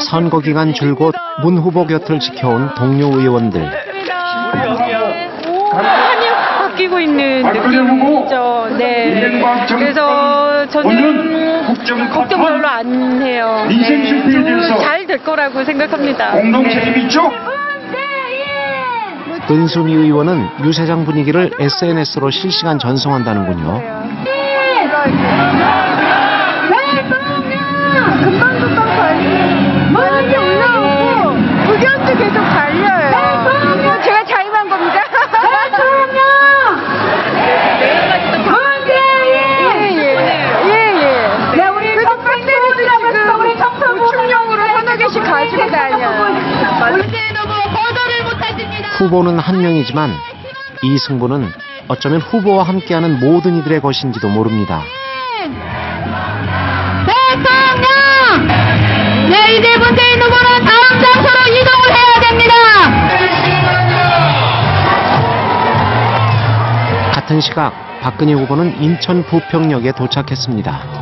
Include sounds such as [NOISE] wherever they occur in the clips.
선거 기간 줄곧 문 후보 곁을 지켜온 동료 의원들. 한이 바뀌고 있는 느낌이죠. 네. 그래서 저는 걱정 별로 안 해요. 대해서 잘될 거라고 생각합니다. 공동 책임이 있죠? 은수미 의원은 유세장 분위기를 SNS로 실시간 전송한다는군요. 후보는 한 명이지만 이 승부는 어쩌면 후보와 함께하는 모든 이들의 것인지도 모릅니다. 대통령! 네, 이제 문재인 후보는 다음 장소로 이동을 해야 됩니다. 같은 시각 박근혜 후보는 인천 부평역에 도착했습니다.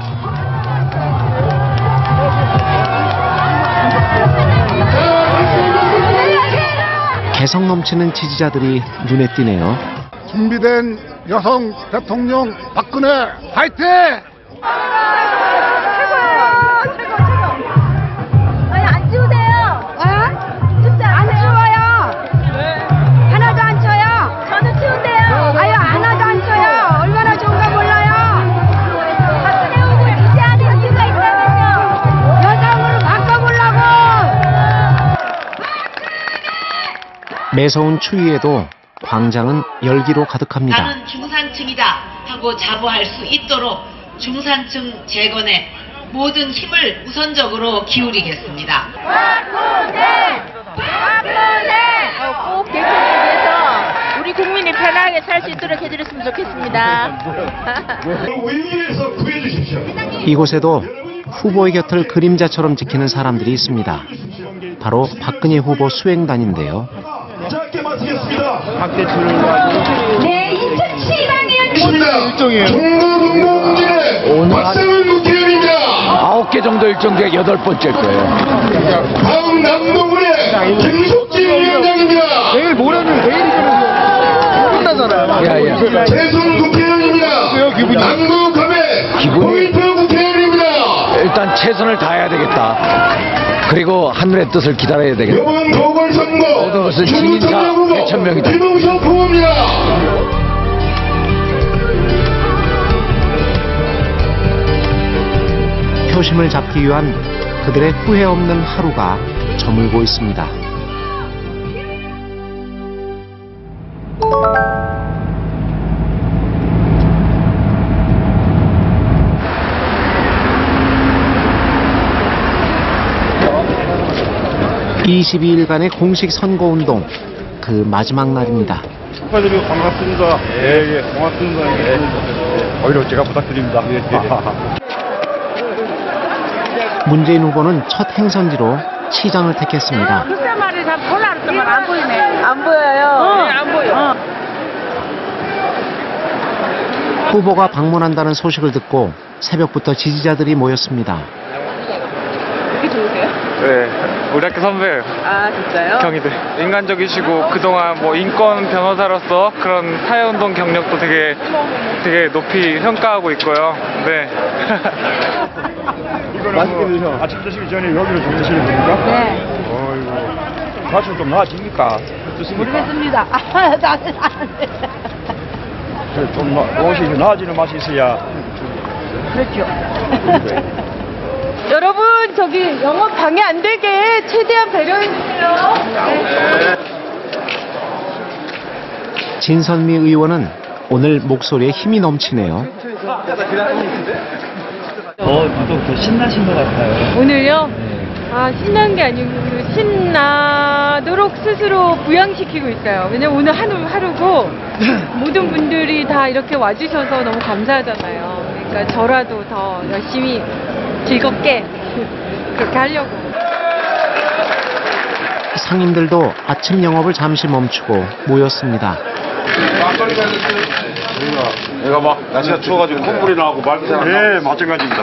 개성 넘치는 지지자들이 눈에 띄네요. 준비된 여성 대통령 박근혜 화이팅! 매서운 추위에도 광장은 열기로 가득합니다. 나는 중산층이다 하고 자부할 수 있도록 중산층 재건에 모든 힘을 우선적으로 기울이겠습니다. 꼭 대통령을 위해서 우리 국민이 편하게 살 수 있도록 해드렸으면 좋겠습니다. 이곳에도 후보의 곁을 그림자처럼 지키는 사람들이 있습니다. 바로 박근혜 후보 수행단인데요. 짧게 마치겠습니다. 네, 2007방이요. 일정이에요. 종로동동진의 박상은 국회의원입니다. 아홉 개 정도 일정 중에 여덟 번째일 거예요. 다음 남동군의 김숙진 위원장입니다. 내일 모레는 내일이잖아요. 끝나잖아요. 야, 야. 재순 국회의원입니다. 남구갑의 기분이. 고인표 국회의원입니다. 일단 최선을 다해야 되겠다. 그리고 하늘의 뜻을 기다려야 되겠다. 이번 보궐선거 모든 것은 진인사 중부청장 후보 대천명이다. 김웅석 후보입니다. 표심을 잡기 위한 그들의 후회 없는 하루가 저물고 있습니다. (22일간의) 공식 선거운동 그 마지막 날입니다. 축하드리고 반갑습니다. 예, 예, 고맙습니다. 예. 오히려 제가 부탁드립니다. 예, [LAUGHS] 문재인 후보는 첫 행선지로 시장을 택했습니다. 말이 다 그랬더만 안 보이네. 안 보여요. 네, 안 보여. 후보가 방문한다는 소식을 듣고 새벽부터 지지자들이 모였습니다. 이게 좋으세요? 네, 우리 학교 선배예요. 아 진짜요? 경희대. 인간적이시고 그동안 뭐 인권 변호사로서 그런 사회운동 경력도 되게 되게 높이 평가하고 있고요. 네. [LAUGHS] 맛있게 드셔. 아침 드시기 전에 여기로 좀 드시는 겁니까? 네. 어이구. 맛이 좀 나아집니까? 어떻습니까? 모르겠습니다. [LAUGHS] 아, 나는 안 돼. 좀 나- 무엇이 나아지는 맛이 있어야. 여러분 저기 영업 방해 안 되게 최대한 배려해 주세요. 진선미 의원은 오늘 목소리에 힘이 넘치네요. 오늘요? 아 신난 게 아니고 신나도록 스스로 부양시키고 있어요. 왜냐면 오늘 하루 하루고 모든 분들이 다 이렇게 와주셔서 너무 감사하잖아요. 그러니까 저라도 더 열심히 즐겁게 그렇게 하려고. 상인들도 아침 영업을 잠시 멈추고 모였습니다. 얘가 막 날씨가 추워가지고 콧물이 나고 말도 잘안 나고. 예, 마찬가지입니다.